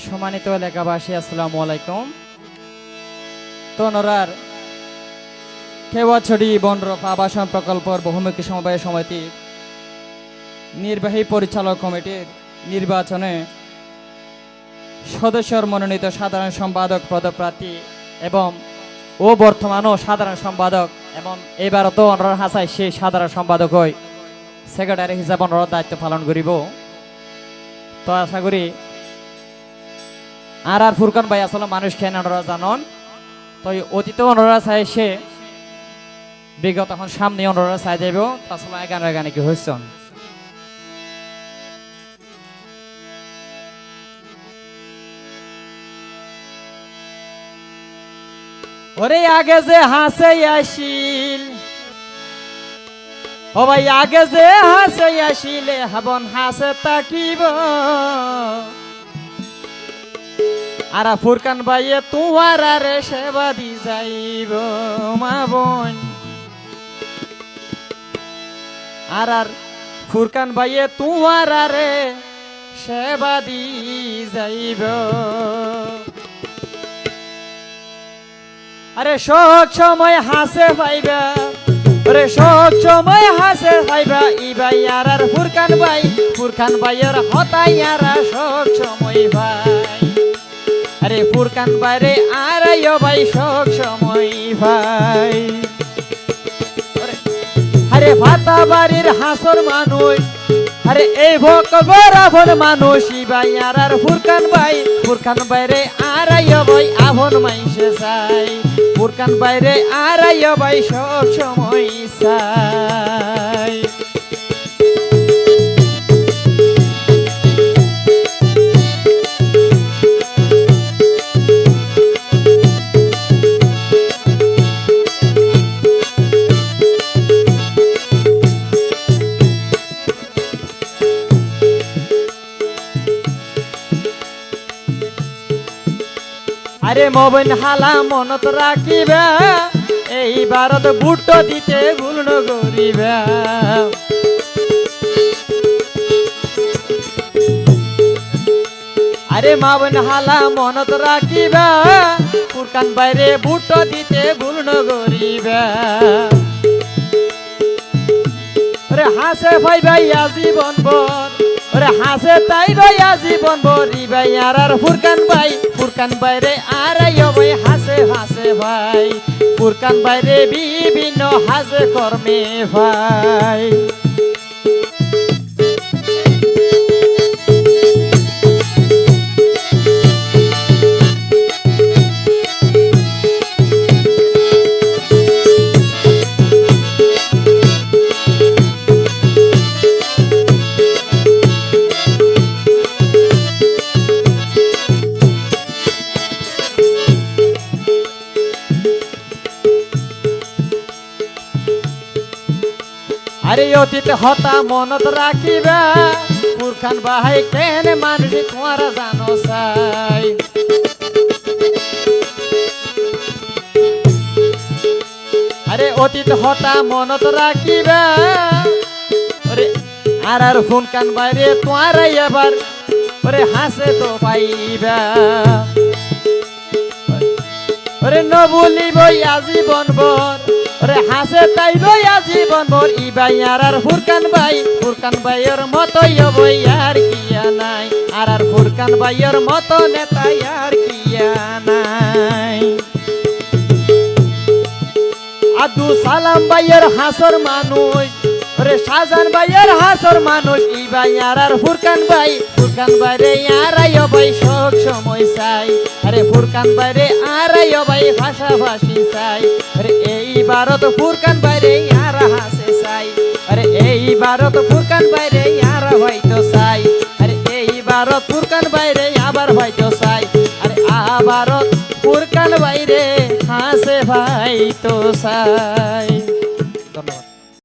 সম্মানিত এলাকাবাসী, আসসালামু আলাইকুম। তনরার খেওয়াছড়ি বনরফ আবাসন প্রকল্পর বহুমুখী সমবায় সমিতির নির্বাহী পরিচালক কমিটির নির্বাচনে সদস্যর মনোনীত সাধারণ সম্পাদক পদপ্রার্থী এবং ও বর্তমানও সাধারণ সম্পাদক এবং এবারও তো অনর হাসাই সেই সাধারণ সম্পাদক হয় সেক্রেটারি হিসাবে অনর দায়িত্ব পালন করিব। তো আশা করি আর আর ফুরকান ভাই, আসলে মানুষ খেয়ে ওনারা জানন। তো অতীত ওনারা চাই সে, বিগত এখন সামনে ওনারা চাই যাইব। আসলে গানের গানে কি হয়েছেন ওরে আগে যে হাসে আসিল, ও ভাই, আগে যে হাসে আসিলে, হাবন হাসে তাকিব। আরা ফুরকান বাইয়ে তোমার আরে সেবা দি যাইব মা বোন। আর আর ফুরকান বাইয়ে তোমার আরে সেবা দি যাইব। আরে শোক সময় হাসে পাইবা আরে শোক সময় হাসে পাইবা ই ভাই আর আর ফুরকান ভাই, ফুরকান ভাইয়ের হতাই আর শোক সময় ভাই। আরে ফুরকান বাইরে, আর ভাই, শোক সময় ভাই। আরে- ভাতা বাড়ির হাসর মানুষ, আরে এই ভোক বরাবর মানুষ ই ভাই আর আর ফুরকান ভাই। ফুরকান বাইরে, আর ভাই, আভন মাইসে চাই। ফুরকান বাইরে, আর ভাই সব সময় চাই। আরে মবন হালা, মনত রাখিবা এই ভারত বুট দিতে ভুল করিবা। আরে মাবন হালা, মনত রাখিবা ফুরকান বাইরে বুট দিতে ভুল করিবা। ওরে হাসে ভাই ভাইয়া, জীবন বর ওরে হাসে তাই লয়া জীবন বরি ভাই আর আর ফুরকান ভাই, ফুরকান বাইরে আর ভাই হাসে হাসে ভাই। ফুরকান বাইরে বিভিন্ন হাসে কর্মে ভাই। আরে অতীত হতা মনত রাখিবা, পুরখান বাহাই কেন মানুষ তোমার জানো সাই। আরে অতীত হতা মনত রাখিবা, ওরে আর আর ফোন কান বাইরে তোমার এবার, ওরে হাসে তো পাইবা। ওরে নবুলিব আজীবন বর ওরে হাসে তাই বই আজীবন বর ই ভাই আর আর ফুরকান ভাই। ফুরকান ভাইয়ের মতই বই আর কিয়া নাই। আর আর ফুরকান ভাইয়ের মতো নেতা আর কিয়া নাই। আদু সালাম ভাইয়ের হাসর মানুষ ওরে শাহজান ভাইয়ের হাসর মানুষ, ই ভাই আর আর ফুরকান ভাই। ফুরকান ভাই রে আর ভাই শোক সময় চাই। আরে ফুরকান ভাই রে আর আইও ভাই ভাষা ভাষী চাই। আরে এই ভারত ফুরকান বাইরে আর হাসে চাই। আরে এই ভারত ফুরকান বাইরে আর হয়তো চাই। আরে এই ভারত ফুরকান ভাই রে আবার হয়তো চাই। আরে আবারত ফুরকান বাইরে হাসে ভাই তো চাই।